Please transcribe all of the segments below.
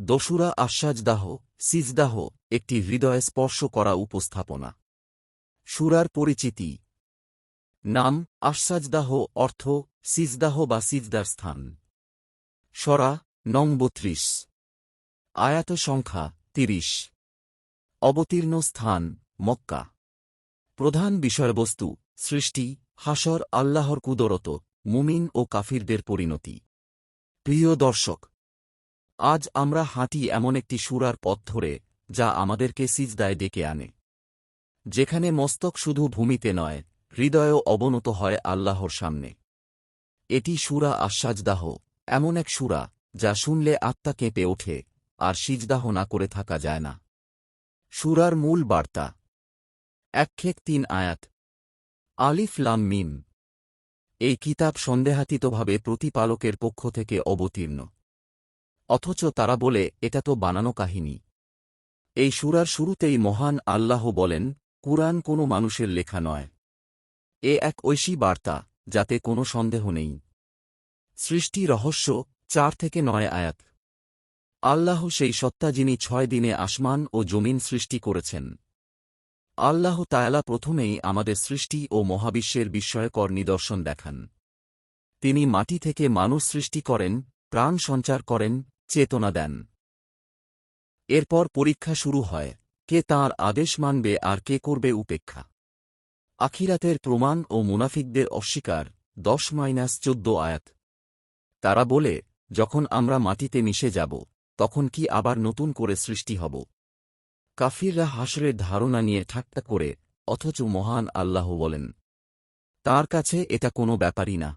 দশুরা আশ্বাজদাহ সিজদাহ, একটি হৃদয়ে স্পর্শ করা উপস্থাপনা। সুরার পরিচিতি। নাম আশ্বাজদাহ অর্থ, সিজদাহ বা সিজদার স্থান। সরা, নং বত্রিশ। আয়াত সংখ্যা, তিরিশ। অবতীর্ণ স্থান, মক্কা। প্রধান বিষয়বস্তু, সৃষ্টি, হাসর আল্লাহর কুদরত, মুমিন ও কাফিরদের পরিণতি। প্রিয় দর্শক আজ আমরা হাঁটি এমন একটি সুরার পথ ধরে, যা আমাদেরকে সিজদায় ডেকে আনে। যেখানে মস্তক শুধু ভূমিতে নয়, হৃদয়ও অবনত হয় আল্লাহর সামনে। এটি সুরা আশ্বাজদাহ এমন এক সুরা, যা শুনলে আত্মা কেঁপে ওঠে, আর সিজদাহ না করে থাকা যায় না। সুরার মূল বার্তা। একক্ষেক তিন আয়াত। আলিফ লাম মিম। এই কিতাব সন্দেহাতীতভাবে প্রতিপালকের পক্ষ থেকে অবতীর্ণ। অথচ তারা বলে, এটা তো বানানো কাহিনী। এই সুরার শুরুতেই মহান আল্লাহ বলেন, কুরআন কোনো মানুষের লেখা নয়। এ এক ঐশী বার্তা, যাতে কোনো সন্দেহ নেই। সৃষ্টি রহস্য, চার থেকে নয় আয়াত। আল্লাহ সেই সত্তা যিনি ছয় দিনে আসমান ও জমিন সৃষ্টি করেছেন। আল্লাহ তায়ালা প্রথমেই আমাদের সৃষ্টি ও মহাবিশ্বের বিস্ময়কর নিদর্শন দেখান। তিনি মাটি থেকে মানুষ সৃষ্টি করেন, প্রাণ সঞ্চার করেন চেতনা দেন। এরপর পরীক্ষা শুরু হয়, কে তাঁর আদেশ মানবে আর কে করবে উপেক্ষা। আখিরাতের প্রমাণ ও মুনাফিকদের অস্বীকার, দশ মাইনাস চোদ্দ আয়াত। তারা বলে, যখন আমরা মাটিতে মিশে যাব, তখন কি আবার নতুন করে সৃষ্টি হব? কাফিররা হাসরের ধারণা নিয়ে ঠাট্টা করে, অথচ মহান আল্লাহ বলেন, তার কাছে এটা কোনো ব্যাপারই না।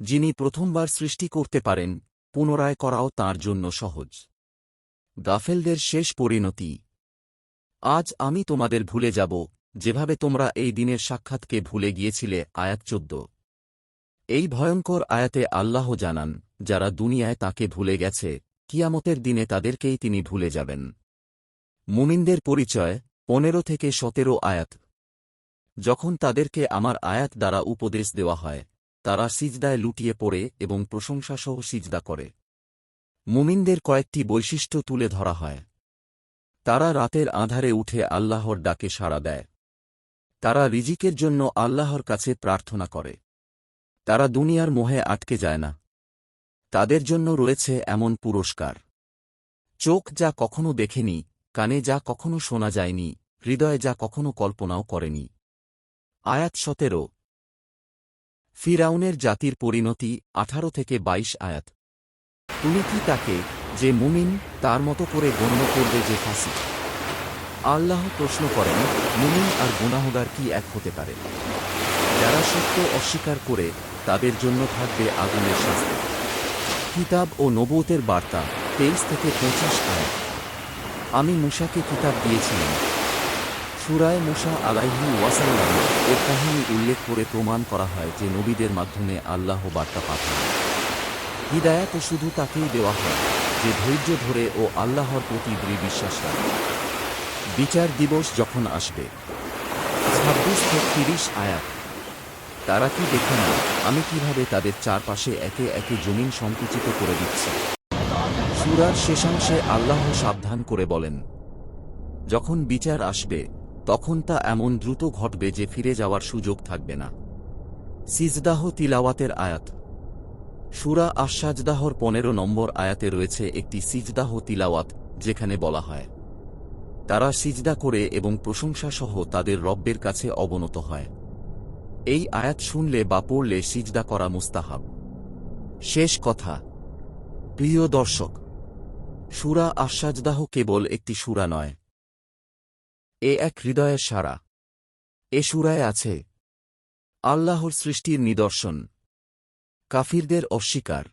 যিনি প্রথমবার সৃষ্টি করতে পারেন পুনরায় করাও তার জন্য সহজ। গাফেলদের শেষ পরিণতি। আজ আমি তোমাদের ভুলে যাব, যেভাবে তোমরা এই দিনের সাক্ষাৎকে ভুলে গিয়েছিলে, আয়াত চোদ্দ। এই ভয়ঙ্কর আয়াতে আল্লাহ জানান, যারা দুনিয়ায় তাকে ভুলে গেছে, কিয়ামতের দিনে তাদেরকেই তিনি ভুলে যাবেন। মুমিনদের পরিচয়, পনেরো থেকে সতেরো আয়াত। যখন তাদেরকে আমার আয়াত দ্বারা উপদেশ দেওয়া হয় তারা সিজদায় লুটিয়ে পড়ে এবং প্রশংসাসহ সিজদা করে। মুমিনদের কয়েকটি বৈশিষ্ট্য তুলে ধরা হয়। তারা রাতের আধারে উঠে আল্লাহর ডাকে সাড়া দেয়। তারা রিজিকের জন্য আল্লাহর কাছে প্রার্থনা করে। তারা দুনিয়ার মোহে আটকে যায় না। তাদের জন্য রয়েছে এমন পুরস্কার। চোখ যা কখনো দেখেনি, কানে যা কখনো শোনা যায়নি, হৃদয়ে যা কখনো কল্পনাও করেনি। আয়াত সতেরো ফিরাউনের জাতির পরিণতি আঠারো থেকে ২২ আয়াত। তুমি কি তাকে, যে মুমিন, তার মতো করে গণ্য করবে যে ফাঁসি আল্লাহ প্রশ্ন করেন, মুমিন আর গুনাহগার কি এক হতে পারে? যারা সত্য অস্বীকার করে, তাদের জন্য থাকবে আগুনের শাস্তি। কিতাব ও নবুতের বার্তা, তেইশ থেকে পঁচিশ আয়াত। আমি মুসাকে কিতাব দিয়েছিলাম সুরায় মুসা আলাইহি ওয়াসাল্লাম এর কাহিনী উল্লেখ করে প্রমাণ করা হয় যে নবীদের মাধ্যমে আল্লাহ বার্তা পাঠান। হিদায়াত শুধু তাকেই দেওয়া হয় যে ধৈর্য ধরে ও আল্লাহর প্রতি দৃঢ় বিশ্বাস রাখে। বিচার দিবস যখন আসবে, ছাব্বিশ থেকে তিরিশ আয়াত। তারা কি দেখে না আমি কীভাবে তাদের চারপাশে একে একে জমিন সংকুচিত করে দিচ্ছি? সুরার শেষাংশে আল্লাহ সাবধান করে বলেন, যখন বিচার আসবে তখন তা এমন দ্রুত ঘটবে যে ফিরে যাওয়ার সুযোগ থাকবে না। সিজদাহ তিলাওয়াতের আয়াত। সুরা আশ্বাজদাহর পনেরো নম্বর আয়াতে রয়েছে একটি সিজদাহ তিলাওয়াত, যেখানে বলা হয়, তারা সিজদা করে এবং প্রশংসাসহ তাদের রব্বের কাছে অবনত হয়। এই আয়াত শুনলে বা পড়লে সিজদা করা মুস্তাহাব। শেষ কথা, প্রিয় দর্শক, সুরা আশ্বাজদাহ কেবল একটি সুরা নয় এ এক হৃদয়ের সারা। এ সুরায় আছে আল্লাহর সৃষ্টির নিদর্শন। কাফিরদের অস্বীকার।